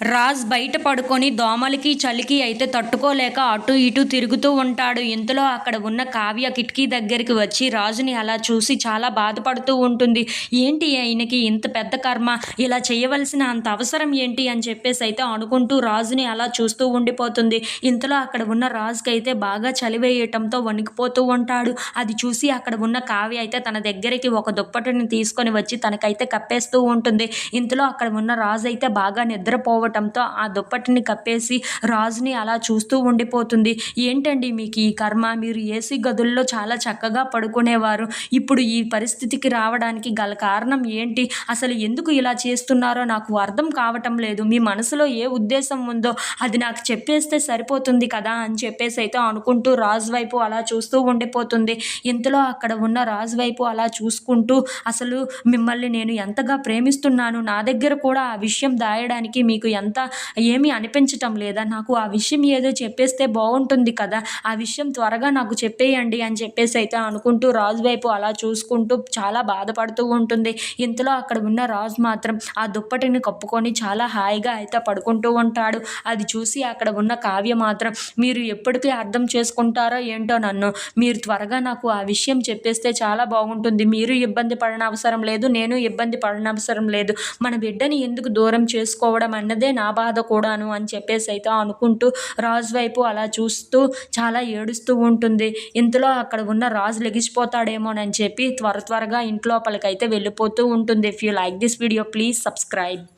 రాజ్ బయట పడుకొని దోమలకి చలికి అయితే తట్టుకోలేక అటు ఇటు తిరుగుతూ ఉంటాడు. ఇంతలో అక్కడ ఉన్న కావ్య కిటికీ దగ్గరికి వచ్చి రాజుని అలా చూసి చాలా బాధపడుతూ ఉంటుంది. ఏంటి ఆయనకి ఇంత పెద్ద కర్మ? ఇలా చేయవలసిన అంత అవసరం ఏంటి? అని చెప్పేసి అయితే అనుకుంటూ రాజుని అలా చూస్తూ ఉండిపోతుంది. ఇంతలో అక్కడ ఉన్న రాజుకి అయితే బాగా చలివేయటంతో వణికిపోతూ ఉంటాడు. అది చూసి అక్కడ ఉన్న కావ్య అయితే తన దగ్గరికి ఒక దుప్పటిని తీసుకొని వచ్చి తనకైతే కప్పేస్తూ ఉంటుంది. ఇంతలో అక్కడ ఉన్న రాజు అయితే బాగా నిద్రపోవడం నిద్రపోవటంతో ఆ దుప్పటిని కప్పేసి రాజుని అలా చూస్తూ ఉండిపోతుంది. ఏంటండి మీకు ఈ కర్మ? మీరు ఏసీ గదుల్లో చాలా చక్కగా పడుకునేవారు. ఇప్పుడు ఈ పరిస్థితికి రావడానికి గల కారణం ఏంటి? అసలు ఎందుకు ఇలా చేస్తున్నారో నాకు అర్థం కావటం లేదు. మీ మనసులో ఏ ఉద్దేశం ఉందో అది నాకు చెప్పేస్తే సరిపోతుంది కదా అని చెప్పేసి అయితే అనుకుంటూ రాజు వైపు అలా చూస్తూ ఉండిపోతుంది. ఇంతలో అక్కడ ఉన్న రాజు వైపు అలా చూసుకుంటూ అసలు మిమ్మల్ని నేను ఎంతగా ప్రేమిస్తున్నాను? నా దగ్గర కూడా ఆ విషయం దాయడానికి మీకు ఎంత ఏమీ అనిపించటం లేదా? నాకు ఆ విషయం ఏదో చెప్పేస్తే బాగుంటుంది కదా ఆ విషయం త్వరగా నాకు చెప్పేయండి అని చెప్పేసి అయితే అనుకుంటూ రాజు వైపు అలా చూసుకుంటూ చాలా బాధపడుతూ ఉంటుంది. ఇంతలో అక్కడ ఉన్న రాజు మాత్రం ఆ దుప్పటిని కప్పుకొని చాలా హాయిగా అయితే పడుకుంటూ ఉంటాడు. అది చూసి అక్కడ ఉన్న కావ్య మాత్రం మీరు ఎప్పటికీ అర్థం చేసుకుంటారో ఏంటో నన్ను? మీరు త్వరగా నాకు ఆ విషయం చెప్పేస్తే చాలా బాగుంటుంది. మీరు ఇబ్బంది పడనవసరం లేదు నేను ఇబ్బంది పడనవసరం లేదు. మన బిడ్డని ఎందుకు దూరం చేసుకోవడం అన్నదే నా బాధ కూడాను అని చెప్పేసి అయితే అనుకుంటూ రాజు వైపు అలా చూస్తూ చాలా ఏడుస్తూ ఉంటుంది. ఇంతలో అక్కడ ఉన్న రాజు లెగిసిపోతాడేమోనని చెప్పి త్వర త్వరగా ఇంట్లోపలికైతే వెళ్ళిపోతూ ఉంటుంది. If you like this video please subscribe